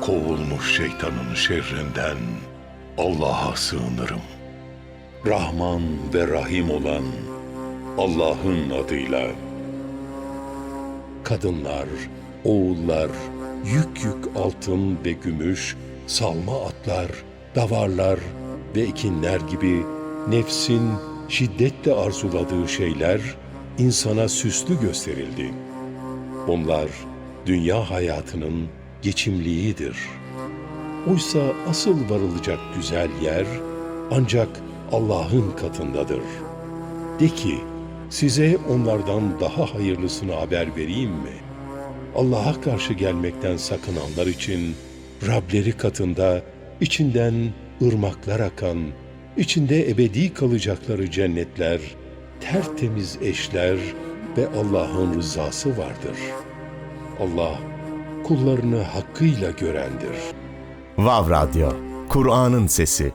kovulmuş şeytanın şerrinden Allah'a sığınırım. Rahman ve Rahim olan Allah'ın adıyla. Kadınlar, oğullar, yük yük altın ve gümüş, salma atlar, davarlar ve ekinler gibi nefsin şiddetle arzuladığı şeyler insana süslü gösterildi. Bunlar dünya hayatının geçimliğidir. Oysa asıl varılacak güzel yer ancak Allah'ın katındadır. De ki, size onlardan daha hayırlısını haber vereyim mi? Allah'a karşı gelmekten sakınanlar için Rableri katında içinden ırmaklar akan, içinde ebedi kalacakları cennetler, tertemiz eşler ve Allah'ın rızası vardır. Allah kullarını hakkıyla görendir. Vav Radyo, Kur'an'ın Sesi.